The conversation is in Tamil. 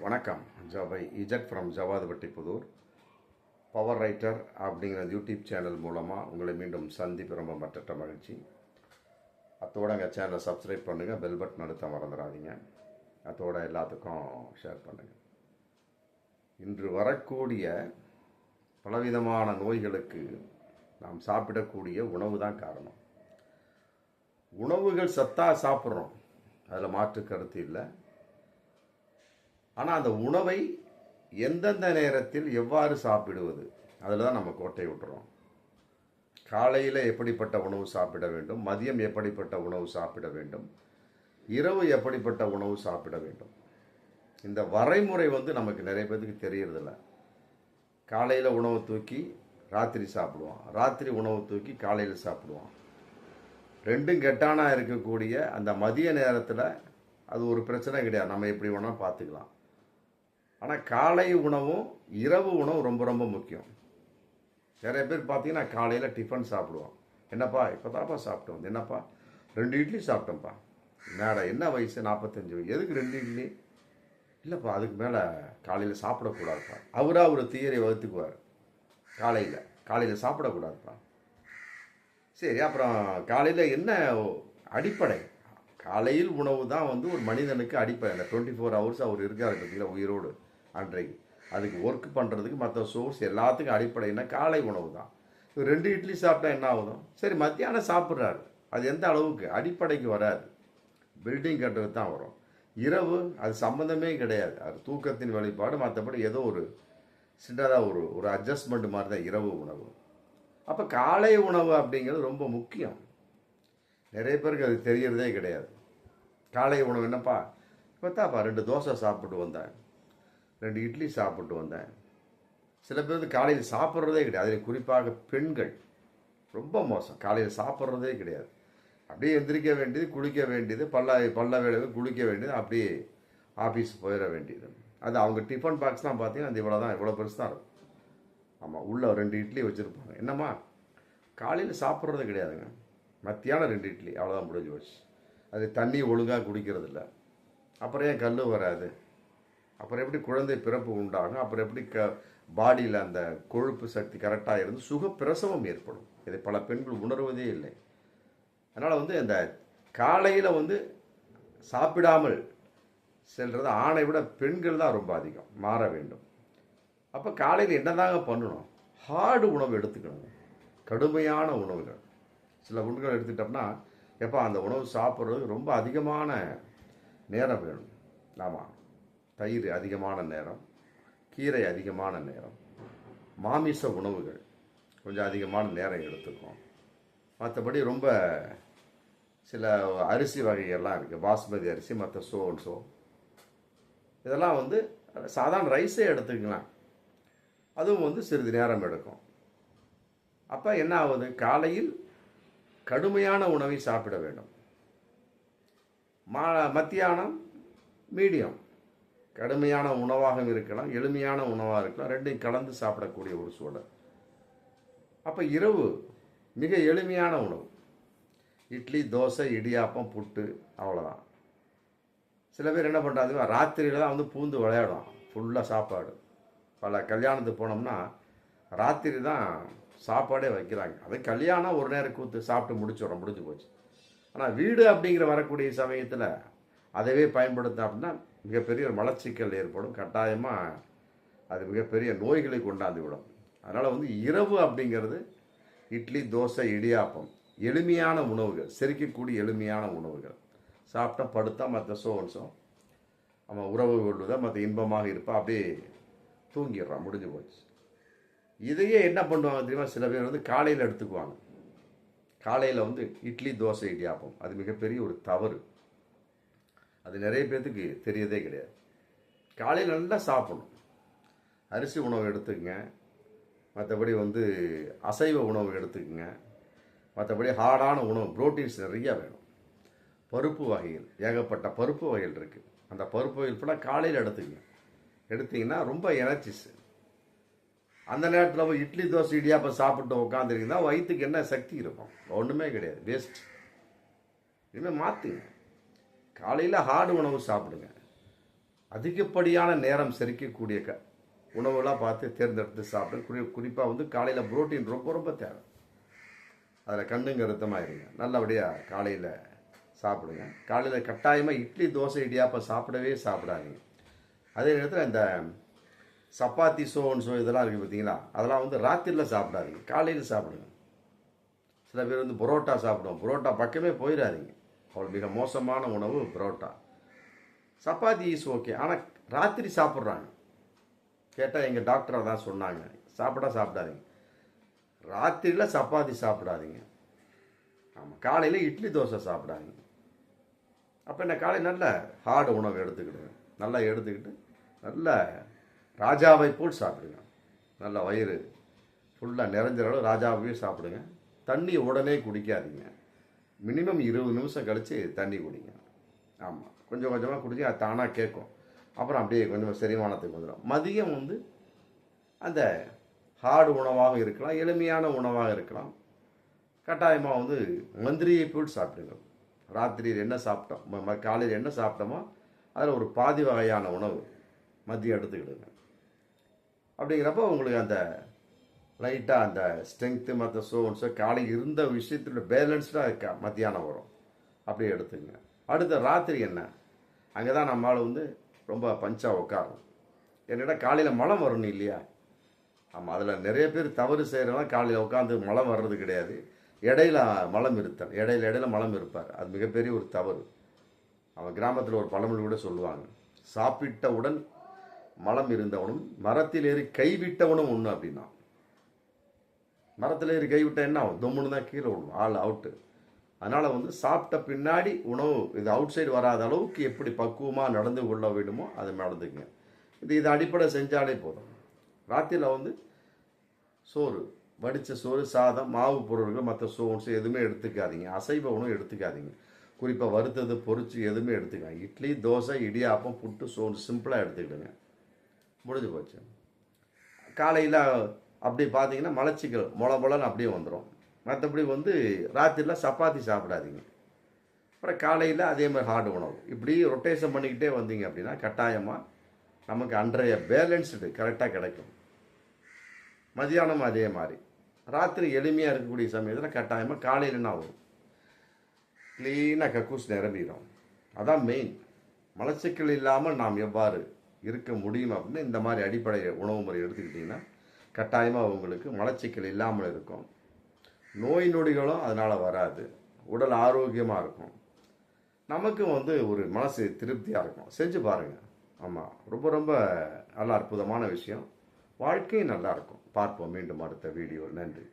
வணக்கம். ஜவை Z from Javathupatti Puthur. Power writer அப்படிங்கிற யூடியூப் சேனல் மூலமாக உங்களை மீண்டும் சந்திப்பு ரொம்ப மற்ற மகிழ்ச்சி. அத்தோட எங்கள் சேனலை சப்ஸ்கிரைப் பண்ணுங்கள் பெல் பட்டன் அழுத்த மறந்துடாதீங்க. அத்தோட எல்லாத்துக்கும் ஷேர் பண்ணுங்கள் இன்று வரக்கூடிய பலவிதமான நோய்களுக்கு நாம் சாப்பிடக்கூடிய உணவு தான் காரணம். உணவுகள் சத்தாக சாப்பிட்றோம். அதில் மாற்று கருத்து இல்லை. ஆனால் அந்த உணவை எந்தெந்த நேரத்தில் எவ்வாறு சாப்பிடுவது? அதில் தான் நம்ம கோட்டை விட்டுறோம். காலையில் எப்படிப்பட்ட உணவு சாப்பிட வேண்டும்? மதியம் எப்படிப்பட்ட உணவு சாப்பிட வேண்டும்? இரவு எப்படிப்பட்ட உணவு சாப்பிட வேண்டும்? இந்த வரைமுறை வந்து நமக்கு நிறைய பேருக்கு தெரியறதில்ல. காலையில் உணவு தூக்கி ராத்திரி சாப்பிடுவோம் ராத்திரி உணவு தூக்கி காலையில் சாப்பிடுவோம் ரெண்டும் கெட்டானா இருக்கக்கூடிய அந்த மதிய நேரத்தில் அது ஒரு பிரச்சனை கிடையாது. நம்ம எப்படி வேணால் பார்த்துக்கலாம். ஆனால் காலை உணவும் இரவு உணவும் ரொம்ப ரொம்ப முக்கியம். நிறைய பேர் பார்த்தீங்கன்னா காலையில் டிஃபன் சாப்பிடுவோம் என்னப்பா இப்போ தான்ப்பா சாப்பிட்டோம் வந்து என்னப்பா? ரெண்டு இட்லி சாப்பிட்டோம்ப்பா மேடா என்ன வயசு? நாற்பத்தஞ்சு வயசு. எதுக்கு ரெண்டு இட்லி? இல்லைப்பா அதுக்கு மேலே காலையில் சாப்பிடக்கூடாதுப்பா. அவராக ஒரு தீயரை வகுத்துக்குவார். காலையில். காலையில் சாப்பிடக்கூடாதுப்பா. சரி அப்புறம் காலையில் என்ன அடிப்படை? காலையில் உணவு தான் வந்து ஒரு மனிதனுக்கு அடிப்படை. அந்த டுவெண்ட்டி ஃபோர் ஹவர்ஸ் அவர் இருக்கார் பார்த்தீங்களா உயிரோடு. அன்றைக்கு. அதுக்கு ஒர்க் பண்ணுறதுக்கு மற்ற சோர்ஸ் எல்லாத்துக்கும் அடிப்படைன்னா காலை உணவு தான். இவர் ரெண்டு இட்லி சாப்பிட்டா என்ன ஆகுதும் சரி மத்தியானம் சாப்பிட்றாரு. அது எந்த அளவுக்கு? அடிப்படைக்கு வராது. பில்டிங் கட்டுறது தான் வரும். இரவு அது சம்மந்தமே கிடையாது. அது தூக்கத்தின் வெளிப்பாடு. மற்றபடி ஏதோ ஒரு சின்னதாக ஒரு ஒரு அட்ஜஸ்ட்மெண்ட் மாதிரி தான் இரவு உணவு. அப்போ காலை உணவு அப்படிங்கிறது ரொம்ப முக்கியம். நிறைய பேருக்கு அது தெரியறதே கிடையாது. காலை உணவு என்னப்பா? பார்த்தாப்பா ரெண்டு தோசை சாப்பிட்டு வந்தேன் ரெண்டு இட்லி சாப்பிட்டு வந்தேன். சில பேர் வந்து காலையில் சாப்பிட்றதே கிடையாது. அதில் குறிப்பாக பெண்கள். ரொம்ப மோசம். காலையில் சாப்பிட்றதே கிடையாது. அப்படியே எந்திரிக்க வேண்டியது குளிக்க வேண்டியது பல்ல பல்ல வேலை குளிக்க வேண்டியது அப்படியே ஆஃபீஸ் போயிட வேண்டியது. அது அவங்க டிஃபன் பாக்ஸ் தான் பார்த்தீங்கன்னா அது இவ்வளோ தான் இவ்வளோ பெருசு தான் இருக்கும். ஆமாம் உள்ள ரெண்டு இட்லி வச்சுருப்பாங்க. என்னம்மா? காலையில் சாப்பிட்றது கிடையாதுங்க. மத்தியானம் ரெண்டு இட்லி. அவ்வளோதான் முடிஞ்சு போச்சு. அது தண்ணி ஒழுங்காக குடிக்கிறதில்ல. அப்புறம் ஏன் கல் வராது? அப்புறம் எப்படி குழந்தை பிறப்பு உண்டாகும் அப்புறம் எப்படி க பாடியில் அந்த கொழுப்பு சக்தி கரெக்டாக இருந்து சுகப்பிரசவம் ஏற்படும். இதை பல பெண்கள் உணர்வதே இல்லை. அதனால் வந்து அந்த காலையில் வந்து சாப்பிடாமல் செல்றது ஆணை விட பெண்கள் தான் ரொம்ப அதிகம் மாற வேண்டும். அப்போ காலையில் என்னதாங்க பண்ணணும்? ஹார்டு உணவு எடுத்துக்கணும். கடுமையான உணவுகள். சில உணவுகள் எடுத்துட்டோம்னா எப்போ அந்த உணவு சாப்பிட்றது ரொம்ப அதிகமான நேரம் வேணும். ஆமாம் தயிர் அதிகமான நேரம் கீரை அதிகமான நேரம் மாமிச உணவுகள் கொஞ்சம் அதிகமான நேரம் எடுத்துக்கும். மற்றபடி ரொம்ப சில அரிசி வகைகள்லாம் இருக்குது பாஸ்மதி அரிசி மற்ற சோ சோ இதெல்லாம் வந்து சாதாரண ரைஸே எடுத்துக்கலாம். அதுவும் வந்து சிறிது நேரம் எடுக்கும். அப்போ என்ன ஆகுது? காலையில் கடுமையான உணவை சாப்பிட வேண்டும். மா மத்தியானம் மீடியம். கடுமையான உணவாகவும் இருக்கலாம் எளிமையான உணவாக இருக்கலாம் ரெண்டையும் கலந்து சாப்பிடக்கூடிய ஒரு சூழல். அப்போ இரவு மிக எளிமையான உணவு. இட்லி தோசை இடியாப்பம் புட்டு அவ்வளோதான் சில பேர் என்ன பண்ணுறாங்க ராத்திரியில் தான் வந்து பூந்து விளையாடும் ஃபுல்லாக சாப்பாடு. பல கல்யாணத்துக்கு போனோம்னா ராத்திரி தான் சாப்பாடே வைக்கிறாங்க. அது கல்யாணம் ஒரு நேரம் கூத்து சாப்பிட்டு முடிச்சிடும் முடிஞ்சு போச்சு. ஆனால் வீடு அப்படிங்கிற வரக்கூடிய சமயத்தில் அதவே பயன்படுத்த அப்படின்னா மிகப்பெரிய ஒரு மலச்சிக்கல் ஏற்படும். கட்டாயமாக அது மிகப்பெரிய நோய்களை கொண்டாந்து விடும் அதனால் வந்து இரவு அப்படிங்கிறது இட்லி தோசை இடியாப்பம் எளிமையான உணவுகள் செரிக்கக்கூடிய எளிமையான உணவுகள். சாப்பிட்டா படுத்தா மற்ற சோன்ஸும் அவன் உறவு கொள்வதை மற்ற இன்பமாக இருப்பா அப்படியே தூங்கிடுறான் முடிஞ்சு போச்சு. இதையே என்ன பண்ணுவாங்க தெரியுமா? சில பேர் வந்து காலையில் எடுத்துக்குவாங்க. காலையில் வந்து இட்லி தோசை இடியாப்பம். அது மிகப்பெரிய ஒரு தவறு. அது நிறைய பேர்த்துக்கு தெரியதே கிடையாது. காலையில் நல்லா சாப்பிடணும். அரிசி உணவு எடுத்துக்கங்க. மற்றபடி வந்து அசைவ உணவு எடுத்துக்கங்க. மற்றபடி ஹார்டான உணவு ப்ரோட்டீன்ஸ் நிறையா வேணும். பருப்பு வகைகள் ஏகப்பட்ட பருப்பு வகைகள் இருக்குது அந்த பருப்பு வகைகள் ஃபுல்லாக காலையில் எடுத்துக்கங்க. எடுத்தீங்கன்னா ரொம்ப எனர்ஜிஸ் அந்த நேரத்தில் போய் இட்லி தோசை இடியாப்பம் சாப்பிட்டு உட்காந்துருக்கீங்கன்னா வயிற்றுக்கு என்ன சக்தி இருக்கும்? ஒன்றுமே கிடையாது. வேஸ்ட். இனிமேல் மாற்றுங்க காலையில் ஹார்டு உணவு சாப்பிடுங்க. அதிகப்படியான நேரம் செரிக்கக்கூடிய க உணவுலாம் பார்த்து தேர்ந்தெடுத்து சாப்பிடு குறி குறிப்பாக வந்து காலையில் புரோட்டீன் ரொம்ப ரொம்ப தேவை. அதில் கண்ணுங்க ரத்தமாக இருங்க நல்லபடியாக காலையில் சாப்பிடுங்க. காலையில் கட்டாயமாக இட்லி தோசை இடியாப்பம் சாப்பிடவே சாப்பிடாதீங்க. அதே நேரத்தில் இந்த சப்பாத்தி சோன் சோ இதெல்லாம் இருக்குது பார்த்தீங்களா? அதெல்லாம் வந்து ராத்திரியில் சாப்பிடாதீங்க. காலையில் சாப்பிடுங்க. சில பேர் வந்து புரோட்டா சாப்பிடுவோம் புரோட்டா பக்கமே போயிடாதீங்க அவள் மிக மோசமான உணவு புரோட்டா. சப்பாத்தி இஸ் ஓகே ஆனால் ராத்திரி சாப்பிட்றாங்க. கேட்டால் எங்கள் டாக்டர் அதான் சொன்னாங்க. சாப்பிட சாப்பிடாதீங்க. ராத்திரியில் சப்பாத்தி சாப்பிடாதீங்க. ஆமாம் காலையில் இட்லி தோசை சாப்பிடாதீங்க. அப்போ என்ன காலை நல்ல ஹார்டு உணவு எடுத்துக்கிடுங்க. நல்லா எடுத்துக்கிட்டு நல்ல ராஜாவை போல் சாப்பிடுங்க. நல்ல வயிறு ஃபுல்லாக நிறைஞ்ச அளவு சாப்பிடுங்க. தண்ணி உடனே குடிக்காதீங்க. மினிமம் இருபது நிமிஷம் கழித்து தண்ணி குடிங்க. ஆமாம் கொஞ்சம் கொஞ்சமாக குடிச்சு அது தானாக கேட்கும். அப்புறம் அப்படியே கொஞ்சம் செரிமானத்துக்கு வந்துடும் மதியம் வந்து அந்த ஹார்டு உணவாக இருக்கலாம் எளிமையான உணவாக இருக்கலாம். கட்டாயமாக வந்து மந்திரியை போட்டு சாப்பிடுங்க ராத்திரியில் என்ன சாப்பிட்டோம்? ம- ம- காலையில் என்ன சாப்பிட்டோமோ அதில் ஒரு பாதி வகையான உணவு மதியம் எடுத்துக்கிடுங்க. அப்படிங்கிறப்ப உங்களுக்கு அந்த லைட்டாக அந்த ஸ்ட்ரென்த்து மற்ற சோன்ஸோ காலை இருந்த விஷயத்துல பேலன்ஸ்டாக மத்தியானம் வரும். அப்படியே எடுத்துங்க. அடுத்த ராத்திரி என்ன? அங்கே தான் நம்மளால் வந்து ரொம்ப பஞ்சாக உட்காரும் என்னடா காலையில் மழை வரணும் இல்லையா? ஆமாம் அதில் நிறைய பேர் தவறு செய்கிறவங்க காலையில் உட்காந்து மலம் வர்றது கிடையாது. இடையில மலம் இருத்தார் இடையில இடையில மலம் இருப்பார். அது மிகப்பெரிய ஒரு தவறு. அவன் கிராமத்தில் ஒரு பழமொழி கூட சொல்லுவாங்க. சாப்பிட்டவுடன் மலம் இருந்தவனும் மரத்தில் ஏறி கைவிட்டவனும் ஒன்று அப்படின்னா. மரத்தில் ஏறி கைவிட்டா என்ன ஆகும்? தொம்முன்னு தான் கீழே விடும் ஆள் அவுட்டு அதனால் வந்து சாப்பிட்ட பின்னாடி உணவு இது அவுட் சைடு வராத அளவுக்கு எப்படி பக்குவமாக நடந்து கொள்ள வேண்டுமோ அதை நடந்துக்குங்க. இது இதை அடிப்படை செஞ்சாலே போதும். ராத்திரியில் வந்து சோறு வடித்த சோறு சாதம் மாவு பொருட்கள் மற்ற சோன்ஸ் எதுவுமே எடுத்துக்காதீங்க. அசைவ உணவு எடுத்துக்காதீங்க. குறிப்பாக வறுத்தது பொறிச்சு எதுவுமே எடுத்துக்காங்க இட்லி தோசை இடியாப்பம் புட்டு சோறு சிம்பிளாக எடுத்துக்கிடுங்க. முடிஞ்சு போச்சு. காலையில் அப்படி பார்த்தீங்கன்னா மலச்சிக்கல் முளை முளைன்னு அப்படியே வந்துடும் மற்றபடி வந்து ராத்திரியில் சப்பாத்தி சாப்பிடாதீங்க. அப்புறம் காலையில் அதே மாதிரி ஹார்டு உணவு. இப்படி ரொட்டேஷன் பண்ணிக்கிட்டே வந்தீங்க அப்படின்னா கட்டாயமாக நமக்கு அன்றைய பேலன்ஸ்டு கரெக்டாக கிடைக்கும். மதியானம் அதே மாதிரி. ராத்திரி எளிமையாக இருக்கக்கூடிய சமயத்தில் கட்டாயமாக காலையில் என்ன ஆகும்? க்ளீனாக கக்கூஸ் நிரம்பிடும் அதான் மெயின் மலச்சிக்கல் இல்லாமல் நாம் எவ்வாறு இருக்க முடியும் அப்படின்னு இந்த மாதிரி அடிப்படை உணவு முறை எடுத்துக்கிட்டிங்கன்னா கட்டாயமாக உங்களுக்கு மலச்சிக்கல் இல்லாமல் இருக்கும். நோய் நொடிகளும் அதனால் வராது. உடல் ஆரோக்கியமாக இருக்கும். நமக்கும் வந்து ஒரு மனசு திருப்தியாக இருக்கும். செஞ்சு பாருங்கள் ஆமாம் ரொம்ப ரொம்ப நல்ல அற்புதமான விஷயம். வாழ்க்கையும் நல்லாயிருக்கும் பார்ப்போம் மீண்டும் அடுத்த வீடியோ நன்றி.